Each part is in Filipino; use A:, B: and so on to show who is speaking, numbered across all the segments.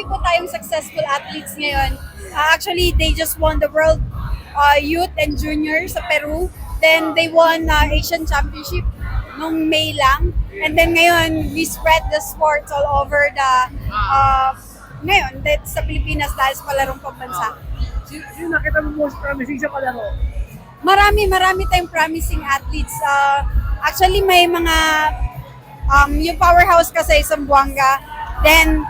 A: marami po tayong successful athletes ngayon. Uh, actually, they just won the World uh, Youth and Junior sa Peru. Then they won uh, Asian Championship nung May lang. And then ngayon, we spread the sports all over the uh, ngayon, that sa Pilipinas dahil sa palarong pambansa.
B: Sino, sino nakita mo most promising sa palaro?
A: Marami, marami tayong promising athletes. Uh, actually, may mga, um, yung powerhouse kasi sa Buanga, then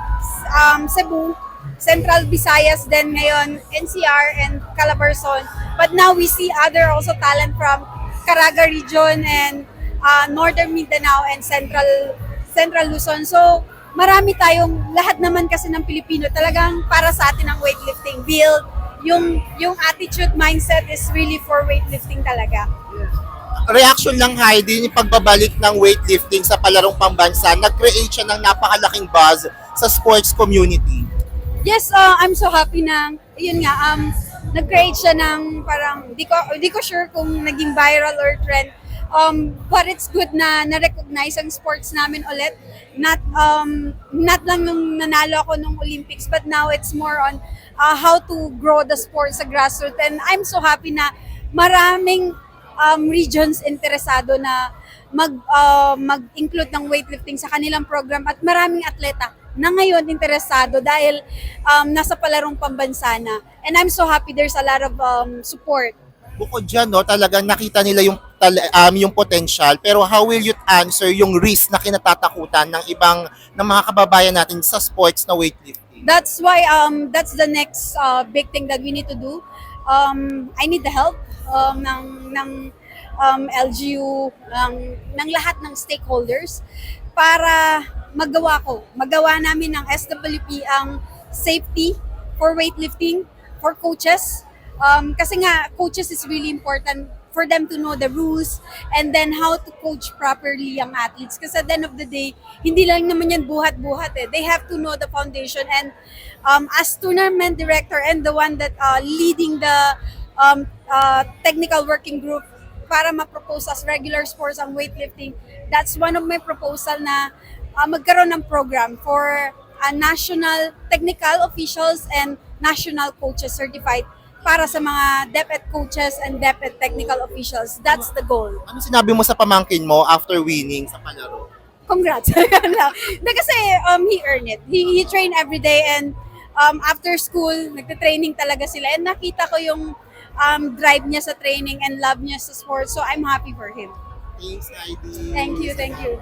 A: um, Cebu, Central Visayas, then ngayon NCR and Calabarzon. But now we see other also talent from Caraga region and uh, Northern Mindanao and Central Central Luzon. So, marami tayong, lahat naman kasi ng Pilipino, talagang para sa atin ang weightlifting build. Yung, yung attitude, mindset is really for weightlifting talaga.
C: reaction lang Heidi, yung pagbabalik ng weightlifting sa palarong pambansa, nag-create siya ng napakalaking buzz sa sports community.
A: Yes, uh, I'm so happy na, yun nga, um, nag-create siya ng parang, di ko, di ko sure kung naging viral or trend. Um, but it's good na na-recognize ang sports namin ulit. Not, um, not lang nung nanalo ako nung Olympics, but now it's more on uh, how to grow the sports sa grassroots. And I'm so happy na maraming um, regions interesado na mag uh, mag-include ng weightlifting sa kanilang program at maraming atleta na ngayon interesado dahil um, nasa palarong pambansa na. And I'm so happy there's a lot of um, support.
C: Bukod dyan, no, talagang nakita nila yung, um, yung potential. Pero how will you answer yung risk na kinatatakutan ng ibang ng mga kababayan natin sa sports na weightlifting?
A: That's why um, that's the next uh, big thing that we need to do. Um, I need the help um, ng, ng um, LGU, ng, ng lahat ng stakeholders para magawa ko. Magawa namin ng SWP ang safety for weightlifting, for coaches. Um, kasi nga, coaches is really important for them to know the rules and then how to coach properly ang athletes. Kasi at the end of the day, hindi lang naman yan buhat-buhat eh. They have to know the foundation and um, as tournament director and the one that uh, leading the um, uh, technical working group para ma-propose as regular sports ang weightlifting, that's one of my proposal na uh, magkaroon ng program for uh, national technical officials and national coaches certified para sa mga DepEd coaches and DepEd technical officials. That's the goal.
C: Ano sinabi mo sa pamangkin mo after winning sa palaro?
A: Congrats. Kasi um, he earned it. He, he trained every day and um, after school, nagte-training talaga sila. And nakita ko yung um, drive niya sa training and love niya sa sports. So I'm happy for him.
C: Thanks, Heidi.
A: Thank you, thank you.